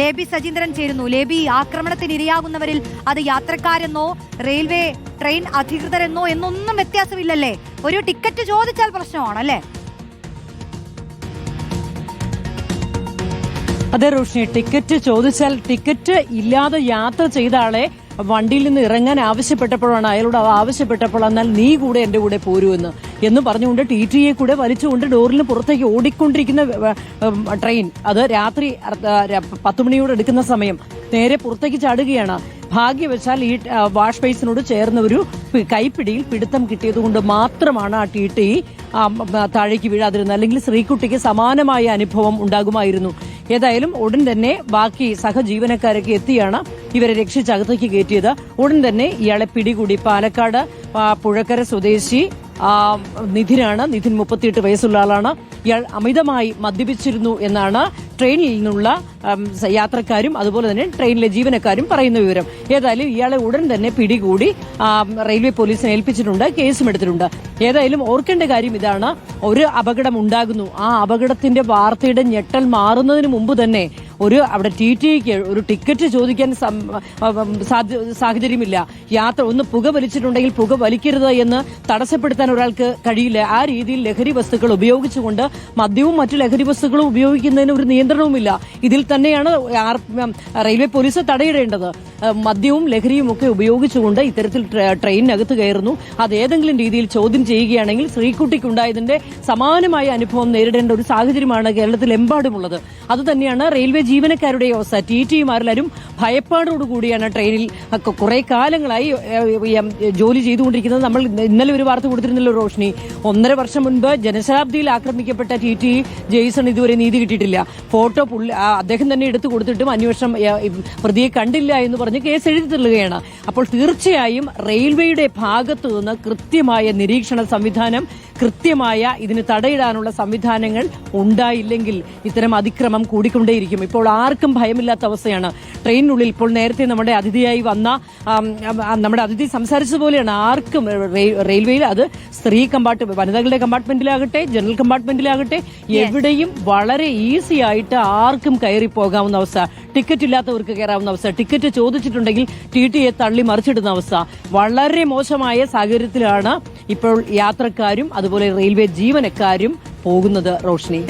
ലേബി സജീന്ദ്രൻ ചേരുന്നു. ലേബി ആക്രമണത്തിന് ഇരയാകുന്നവരിൽ അത് യാത്രക്കാരെന്നോ റെയിൽവേ ട്രെയിൻ അധികൃതരെന്നോ എന്നൊന്നും വ്യത്യാസമില്ലല്ലേ? ഒരു ടിക്കറ്റ് ചോദിച്ചാൽ പ്രശ്നമാണല്ലേ? അതെ റോഷിനി. ടിക്കറ്റ് ചോദിച്ചാൽ ടിക്കറ്റ് ഇല്ലാതെ യാത്ര ചെയ്ത ആളെ വണ്ടിയിൽ നിന്ന് ഇറങ്ങാൻ ആവശ്യപ്പെട്ടപ്പോഴാണ് അയാളോട് ആവശ്യപ്പെട്ടപ്പോൾ എന്നാൽ നീ കൂടെ എന്റെ കൂടെ പോരുമെന്ന് എന്ന്. പറഞ്ഞുകൊണ്ട് ടി ടി കൂടെ വലിച്ചുകൊണ്ട് ഡോറിന് പുറത്തേക്ക് ഓടിക്കൊണ്ടിരിക്കുന്ന ട്രെയിൻ. അത് രാത്രി പത്ത് മണിയോട് എടുക്കുന്ന സമയം. നേരെ പുറത്തേക്ക് ചാടുകയാണ്. ഭാഗ്യവശാൽ ഈ ആ, വാഷ് ബേസിനോട് ചേർന്ന ഒരു കൈപ്പിടിയിൽ പിടുത്തം കിട്ടിയതുകൊണ്ട് മാത്രമാണ് ആ ടി ടി താഴേക്ക് വീഴാതിരുന്നത്. അല്ലെങ്കിൽ ശ്രീകുട്ടിക്ക് സമാനമായ അനുഭവം ഉണ്ടാകുമായിരുന്നു. ഏതായാലും ഉടൻ തന്നെ ബാക്കി സഹജീവനക്കാരൊക്കെ എത്തിയാണ്. ഇവരെ രക്ഷിച്ച് അകത്തേക്ക് കയറ്റിയത്. ഉടൻ തന്നെ ഇയാളെ പിടികൂടി. പാലക്കാട് പുഴക്കര സ്വദേശി നിധിനാണ്. നിധിൻ മുപ്പത്തിയെട്ട് വയസ്സുള്ള ആളാണ്. ഇയാൾ അമിതമായി മദ്യപിച്ചിരുന്നു എന്നാണ് ട്രെയിനിൽ നിന്നുള്ള യാത്രക്കാരും അതുപോലെ തന്നെ ട്രെയിനിലെ ജീവനക്കാരും പറയുന്ന വിവരം. ഏതായാലും ഇയാളെ ഉടൻ തന്നെ പിടികൂടി റെയിൽവേ പോലീസിനെ ഏൽപ്പിച്ചിട്ടുണ്ട് കേസും എടുത്തിട്ടുണ്ട്. ഏതായാലും ഓർക്കേണ്ട കാര്യം ഇതാണ്. ഒരു അപകടം ഉണ്ടാകുന്നു. ആ അപകടത്തിന്റെ വാർത്തയുടെ ഞെട്ടൽ മാറുന്നതിന് മുമ്പ് തന്നെ ഒരു അവിടെ ടി ടിക്ക് ഒരു ടിക്കറ്റ് ചോദിക്കാൻ സാഹചര്യമില്ല. യാത്ര ഒന്ന് പുക വലിച്ചിട്ടുണ്ടെങ്കിൽ പുക വലിക്കരുത് എന്ന് തടസ്സപ്പെടുത്താൻ ഒരാൾക്ക് കഴിയില്ല. ആ രീതിയിൽ ലഹരി വസ്തുക്കൾ ഉപയോഗിച്ചുകൊണ്ട് മദ്യവും മറ്റു ലഹരി വസ്തുക്കളും ഉപയോഗിക്കുന്നതിന് ഒരു നിയന്ത്രണവുമില്ല. ഇതിൽ തന്നെയാണ് റെയിൽവേ പോലീസ് തടയിടേണ്ടത്. മദ്യവും ലഹരിയും ഒക്കെ ഉപയോഗിച്ചുകൊണ്ട് ഇത്തരത്തിൽ ട്രെയിനിനകത്ത് കയറുന്നു. അത് ഏതെങ്കിലും രീതിയിൽ ചോദ്യം ചെയ്യുകയാണെങ്കിൽ ശ്രീകുട്ടിക്കുണ്ടായതിന്റെ സമാനമായ അനുഭവം നേരിടേണ്ട ഒരു സാഹചര്യമാണ് കേരളത്തിലെമ്പാടുമുള്ളത് അതുതന്നെയാണ് റെയിൽവേ ജീവനക്കാരുടെ അവസ്ഥ. ടി ടിമാരെല്ലാവരും ഭയപ്പാടോടുകൂടിയാണ് ട്രെയിനിൽ കുറെ കാലങ്ങളായി ജോലി ചെയ്തുകൊണ്ടിരിക്കുന്നത്. നമ്മൾ ഇന്നലെ ഒരു വാർത്ത കൊടുത്തിരുന്നല്ലോ റോഷ്നി. ഒന്നര വർഷം മുൻപ് ജനശതാബ്ദിയിൽ ആക്രമിക്കപ്പെട്ട ടി ടി ജെയ്സൺ ഇതുവരെ നീതി കിട്ടിയിട്ടില്ല. ഫോട്ടോ അദ്ദേഹം തന്നെ എടുത്തു കൊടുത്തിട്ടും അന്വേഷണം പ്രതിയെ കണ്ടില്ല എന്ന് പറഞ്ഞ് കേസ് എഴുതി തള്ളുകയാണ്. അപ്പോൾ തീർച്ചയായും റെയിൽവേയുടെ ഭാഗത്തു നിന്ന് കൃത്യമായ നിരീക്ഷണ സംവിധാനം കൃത്യമായ ഇതിന് തടയിടാനുള്ള സംവിധാനങ്ങൾ ഉണ്ടായില്ലെങ്കിൽ ഇത്തരം അതിക്രമം കൂടിക്കൊണ്ടേയിരിക്കും. ഇപ്പോൾ ആർക്കും ഭയമില്ലാത്ത അവസ്ഥയാണ്. ട്രെയിനിനുള്ളിൽ ഇപ്പോൾ നേരത്തെ നമ്മുടെ അതിഥിയായി വന്ന നമ്മുടെ അതിഥി സംസാരിച്ചതുപോലെയാണ് ആർക്കും റെയിൽവേയിൽ അത് സ്ത്രീ കമ്പാർട്ട്മെന്റ് വനിതകളുടെ കമ്പാർട്ട്മെന്റിലാകട്ടെ ജനറൽ കമ്പാർട്ട്മെന്റിലാകട്ടെ എവിടെയും വളരെ ഈസി ആയിട്ട് ആർക്കും കയറി പോകാവുന്ന അവസ്ഥ. ടിക്കറ്റ് ഇല്ലാത്തവർക്ക് കയറാവുന്ന അവസ്ഥ. ടിക്കറ്റ് ചോദിച്ചിട്ടുണ്ടെങ്കിൽ ടി ടിയെ തള്ളി മറിച്ചിടുന്ന അവസ്ഥ. വളരെ മോശമായ സാഹചര്യത്തിലാണ് ഇപ്പോൾ യാത്രക്കാരും അതുപോലെ റെയിൽവേ ജീവനക്കാരും പോകുന്നത് റോഷ്നി.